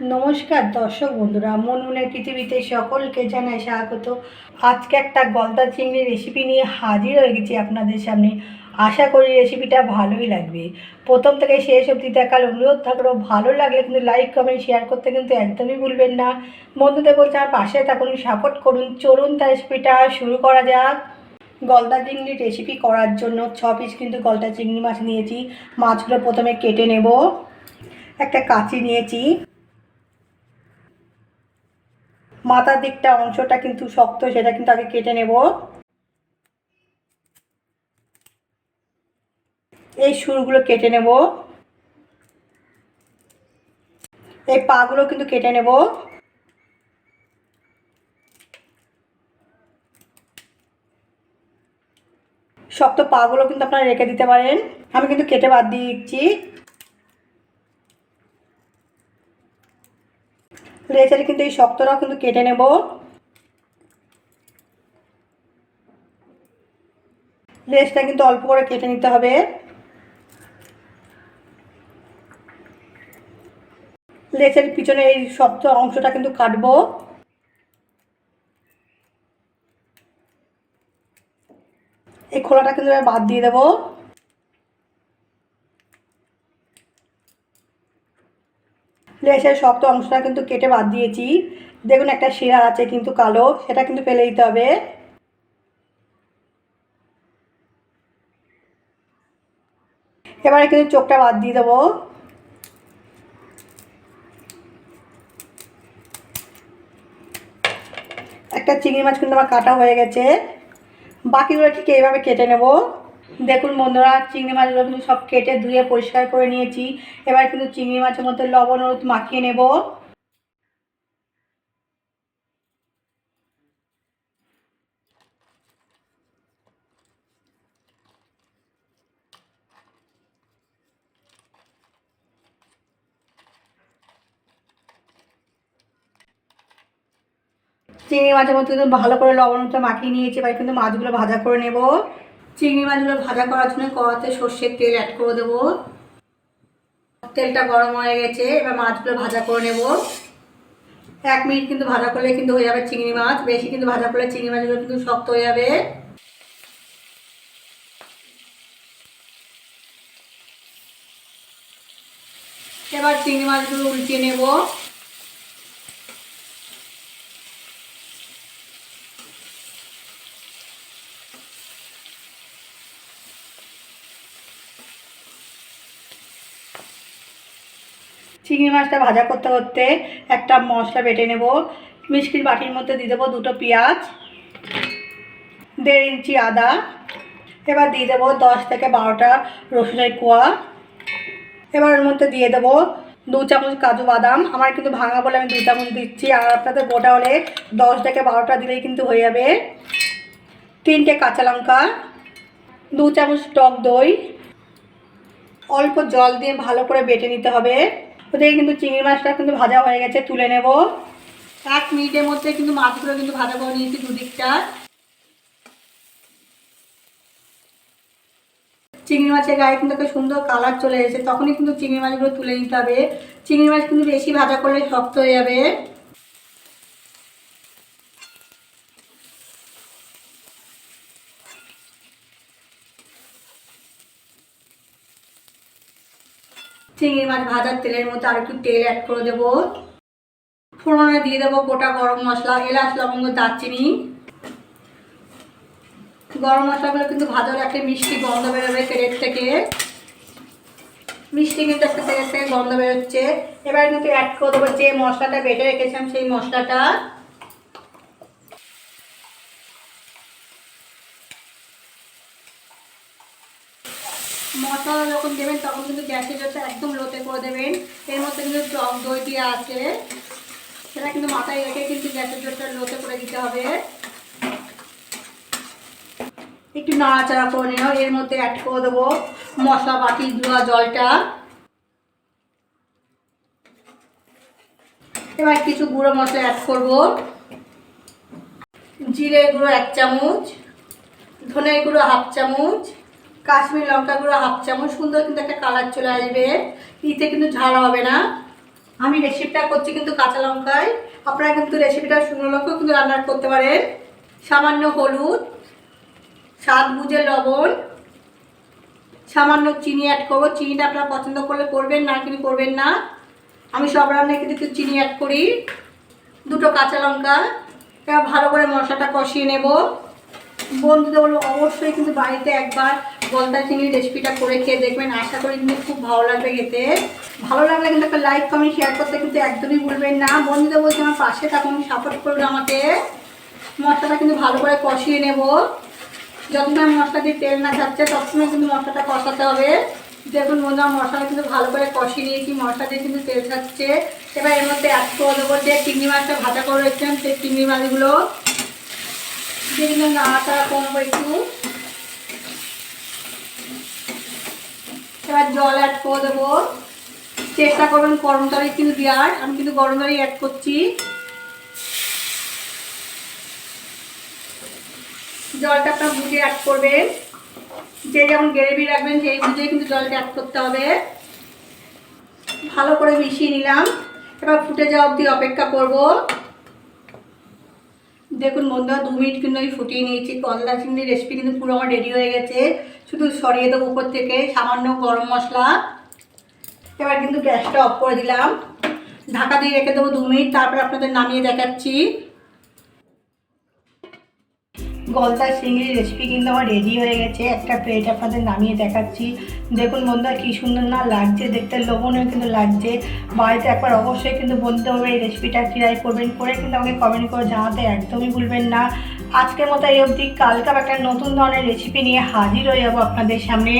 নমস্কার দর্শক বন্ধুরা মনমনের পৃথিবীতে সকলকে জানাই স্বাগত। আজকে একটা গলদা চিংড়ি রেসিপি নিয়ে হাজির হয়ে গেছি আপনাদের সামনে। আশা করি রেসিপিটা ভালোই লাগবে। প্রথম থেকে শেষ অবধি দেখার অনুরোধ থাকলেও ভালো লাগলে কিন্তু লাইক কমেন্ট শেয়ার করতে কিন্তু একদমই ভুলবেন না। বন্ধুদের বলছে আর পাশে থাকুন সাপোর্ট করুন। চলুন তার রেসিপিটা শুরু করা যাক। গলদা চিংড়ির রেসিপি করার জন্য ছ পিস কিন্তু গলদা চিংড়ি মাছ নিয়েছি। মাছগুলো প্রথমে কেটে নেব। একটা কাঁচি নিয়েছি। মাথার দিকটা, অংশটা কিন্তু শক্ত, সেটা কিন্তু আগে কেটে নেব। এই সুরগুলো কেটে নেব। এই পাগুলো কিন্তু কেটে নেব। শক্ত পাগুলো কিন্তু আপনারা রেখে দিতে পারেন। আমি কিন্তু কেটে বাদ দিয়ে দিচ্ছি। লেচারে কিন্তু এই শক্তটাও কিন্তু কেটে নেব। লেজটা কিন্তু অল্প করে কেটে নিতে হবে। লেজের পিছনে এই শক্ত অংশটা কিন্তু কাটবো। এই খোলাটা কিন্তু বাদ দিয়ে দেবো। লেসের শক্ত অংশটা কিন্তু কেটে বাদ দিয়েছি। দেখুন, একটা শিরা আছে কিন্তু কালো, সেটা কিন্তু ফেলে দিতে হবে। এবারে কিন্তু চোখটা বাদ দিয়ে দেবো। একটা চিংড়ি মাছ কিন্তু আমার কাটা হয়ে গেছে। বাকিগুলো ঠিক এইভাবে কেটে নেব। দেখুন বন্ধুরা, চিংড়ি মাছগুলো কিন্তু সব কেটে ধুয়ে পরিষ্কার করে নিয়েছি। এবার কিন্তু চিংড়ি মাছের মধ্যে লবণ, হলুদ মাখিয়ে নেব। চিংড়ি মাছের মধ্যে কিন্তু ভালো করে লবণটা মাখিয়ে নিয়েছি। এবার কিন্তু মাছগুলো ভাজা করে নেব। চিংড়ি মাছগুলো ভাজা করার জন্য কড়াতে সর্ষের তেল অ্যাড করে দেবো। তেলটা গরম হয়ে গেছে, এবার মাছগুলো ভাজা করে নেব। এক মিনিট কিন্তু ভাজা করলে কিন্তু হয়ে যাবে চিংড়ি মাছ, বেশি কিন্তু ভাজা করলে চিংড়ি মাছগুলো কিন্তু শক্ত হয়ে যাবে। এবার চিংড়ি মাছগুলো উল্টিয়ে নেব। চিংড়ি মাছটা ভাজা করতে করতে একটা মশলা বেটে নেব। মিষ্টির বাটির মধ্যে দিয়ে দেবো দুটো পেঁয়াজ, দেড় ইঞ্চি আদা, এবার দিয়ে দেবো দশ থেকে বারোটা রসুনের কোয়া। এবার ওর মধ্যে দিয়ে দেবো দু চামচ কাজু বাদাম। আমার কিন্তু ভাঙা বলে আমি দু চামচ দিচ্ছি, আর আপনাদের গোটা হলে দশ থেকে বারোটা দিলেই কিন্তু হয়ে যাবে। তিনটে কাঁচা লঙ্কা, দু চামচ টক দই। অল্প জল দিয়ে ভালো করে বেটে নিতে হবে। ওদিকে কিন্তু চিংড়ি মাছটা কিন্তু ভাজা হয়ে গেছে, তুলে নেব। এক মিনিটের মধ্যে কিন্তু মাছগুলো কিন্তু ভাজা করে নিয়েছি দুদিকটা। চিংড়ি মাছের গায়ে কিন্তু একটা সুন্দর কালার চলে এসেছে, তখনই কিন্তু চিংড়ি মাছগুলো তুলে নিতে হবে। চিংড়ি মাছ কিন্তু বেশি ভাজা করলে শক্ত হয়ে যাবে। চিংড়ি মাছ ভাজার তেলের মধ্যে আর একটু তেল অ্যাড করে দেবো। ফোড়নে দিয়ে দেবো গোটা গরম মশলা, এলাচ, লবঙ্গ, দারচিনি। গরম মশলাগুলো কিন্তু ভাজার একটা মিষ্টি গন্ধ বেরোবে তেলের থেকে। মিষ্টি কিন্তু একটা তেলের থেকে গন্ধ বেরোচ্ছে। এবার কিন্তু অ্যাড করে দেবো যে মশলাটা বেটে রেখেছিলাম সেই মশলাটা। মশলা যখন দেবেন, তখন কিন্তু গ্যাসের জলটা একদম লোতে করে দেবেন। এর মধ্যে কিন্তু টক দই দিয়ে আছে। সেটা কিন্তু মাথায় রেখে কিন্তু গ্যাসের জলটা লোতে করে দিতে হবে। একটু নাড়াচাড়া করে নিও। এর মধ্যে অ্যাড করে দেবো মশলা বাটি, ধোয়া জলটা। এবার কিছু গুঁড়ো মশলা অ্যাড করব। জিরে গুঁড়ো এক চামচ, ধনে গুঁড়ো হাফ চামচ কাশ্মীর লঙ্কা গুঁড়ো হাফ চামচ, সুন্দর কিন্তু একটা কালার চলে আসবে। ইতে কিন্তু ঝাল হবে না। আমি রেসিপিটা করছি কিন্তু কাঁচা লঙ্কায়। আপনারা কিন্তু রেসিপিটা শুকনো লঙ্কাও কিন্তু রান্না করতে পারেন। সামান্য হলুদ, স্বাদ বুঝে লবণ, সামান্য চিনি অ্যাড করব। চিনিটা আপনারা পছন্দ করলে করবেন, না কিন্তু করবেন না। আমি সব রান্নায় কিন্তু একটু চিনি অ্যাড করি। দুটো কাঁচা লঙ্কা ভালো করে মশলাটা কষিয়ে নেব। বন্ধুদের বলব, অবশ্যই কিন্তু বাড়িতে একবার গলদা চিংড়ি রেসিপিটা করে খেয়ে দেখবেন। আশা করি কিন্তু খুব ভালো লাগবে খেতে। ভালো লাগলে কিন্তু একটা লাইক কমেন্ট শেয়ার করতে কিন্তু একদমই ভুলবেন না। বন্ধুদের বলছি, আমার পাশে থাকুন সাপোর্ট করবেন আমাকে। মশলাটা কিন্তু ভালো করে কষিয়ে নেব। যতক্ষণ মশলা দিয়ে তেল না ছাড়ছে ততক্ষণে কিন্তু মশলাটা কষাতে হবে। দেখুন বন্ধু আমার মশলা কিন্তু ভালো করে কষিয়ে নিয়েছি। মশলা দিয়ে কিন্তু তেল ছাড়ছে এবার এর মধ্যে অ্যাড করে দেবো যে চিংড়ি মাছটা ভাজা করে রেখেছিলাম, সেই চিংড়ি মাছগুলো। নাড়াচাড়া করব একটু এবার জল অ্যাড করে দেবো। চেষ্টা করবেন গরম জলই কিন্তু দেওয়ার। আমি কিন্তু গরম জলই অ্যাড করছি। জলটা আপনার বুঝে অ্যাড করবেন। যে যেমন গ্রেভি রাখবেন, সেই বুঝে কিন্তু জলটা অ্যাড করতে হবে। ভালো করে মিশিয়ে নিলাম। এবার ফুটে যাওয়া অবধি অপেক্ষা করব। দেখুন বন্ধুরা, দু মিনিট কিন্তু আমি ফুটিয়ে নিয়েছি। কদলা চিংড়ির রেসিপি কিন্তু পুরো আমার রেডি হয়ে গেছে। শুধু সরিয়ে দেবো উপর থেকে, সামান্য গরম মশলা। এবার কিন্তু গ্যাসটা অফ করে দিলাম। ঢাকা দিয়ে রেখে দেবো দু মিনিট, তারপর আপনাদের নামিয়ে দেখাচ্ছি। গলদা চিংড়ি রেসিপি কিন্তু আমার রেডি হয়ে গেছে। একটা প্লেট আপনাদের নামিয়ে দেখাচ্ছি। দেখুন বন্ধুরা, কী সুন্দর না লাগছে দেখতে লোভনীয় কিন্তু লাগছে। বাড়িতে একবার অবশ্যই কিন্তু বলতে হবে এই রেসিপিটা ট্রাই করবেন, করে কিন্তু আমাকে কমেন্ট করে জানাতে একদমই ভুলবেন না। আজকের মতো এই অবধি, কালকে একটা নতুন ধরনের রেসিপি নিয়ে হাজির হয়ে যাব আপনাদের সামনে।